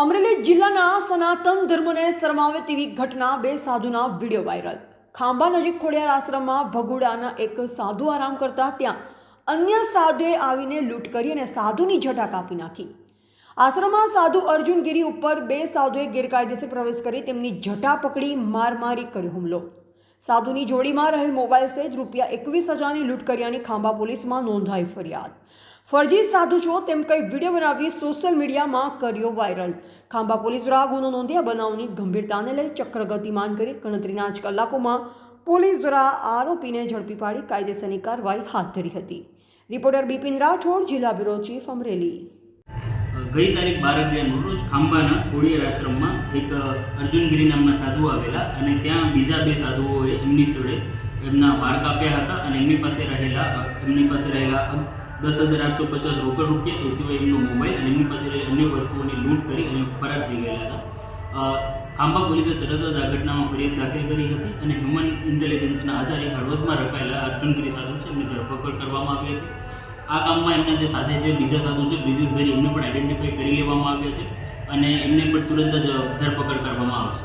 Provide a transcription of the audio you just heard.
અમરેલી જિલ્લાના સનાતન ધર્મને શરમાવે તેવી ઘટના બે સાધુના વીડિયો વાયરલ. ખાંભા નજીક ખોડિયાર આશ્રમમાં ભગુડાના એક સાધુ આરામ કરતા ત્યાં અન્ય સાધુએ આવીને લૂંટ કરી અને સાધુની જટા કાપી નાખી. આશ્રમમાં સાધુ અર્જુનગીરી ઉપર બે સાધુએ ગેરકાયદેસર પ્રવેશ કરી તેમની જટા પકડી મારમારી કર્યો હુમલો. સાધુની જોડીમાં રહેલ મોબાઈલ સહિત રૂપિયા એકવીસ હજારની લૂંટ કર્યાની ખાંભા પોલીસમાં નોંધાઈ ફરિયાદ. ફરજી સાધુ છો તેમ કઈ વીડિયો બનાવી સોશિયલ મીડિયામાં કર્યો વાયરલ ખાંભા પોલીસ દ્વારા ગુનો નોંધી આ બનાવની ગંભીરતાને લઈ ચક્ર ગતિમાન કરી. ગણતરીના જ કલાકોમાં પોલીસ દ્વારા આરોપીને ઝડપી પાડી કાયદેસરની કાર્યવાહી હાથ ધરી હતી. રિપોર્ટર બિપિન રાઠોડ, જિલ્લા બ્યુરો ચીફ અમરેલી. ગઈ તારીખ બાર અગિયારનો રોજ ખાંભાના કોળિયર આશ્રમમાં એક અર્જુનગીરી નામના સાધુ આવેલા અને ત્યાં બીજા બે સાધુઓએ એમની જોડે એમના વાળ કાપ્યા હતા અને એમની પાસે રહેલા એમની પાસે રહેલા દસ હજાર આઠસો પચાસ રોકડ રૂપિયા, એ સિવાય એમનો મોબાઈલ અને એમની પાસે અન્ય વસ્તુઓની લૂંટ કરી અને ફરાર થઈ ગયેલા હતા. ખાંભા પોલીસે તરત જ આ ઘટનામાં ફરિયાદ દાખલ કરી હતી અને હ્યુમન ઇન્ટેલિજન્સના આધારે હળવદમાં રખાયેલા અર્જુનગીરી સાધુ છે, એમની ધરપકડ કરવામાં આવી હતી. આ કામમાં એમના જે સાથે છે, બીજા સાધુ છે, બ્રિજેશ ગરી, એમને પણ આઈડેન્ટિફાઈ કરી લેવામાં આવ્યા છે અને એમને પણ તુરંત જ ધરપકડ કરવામાં આવશે.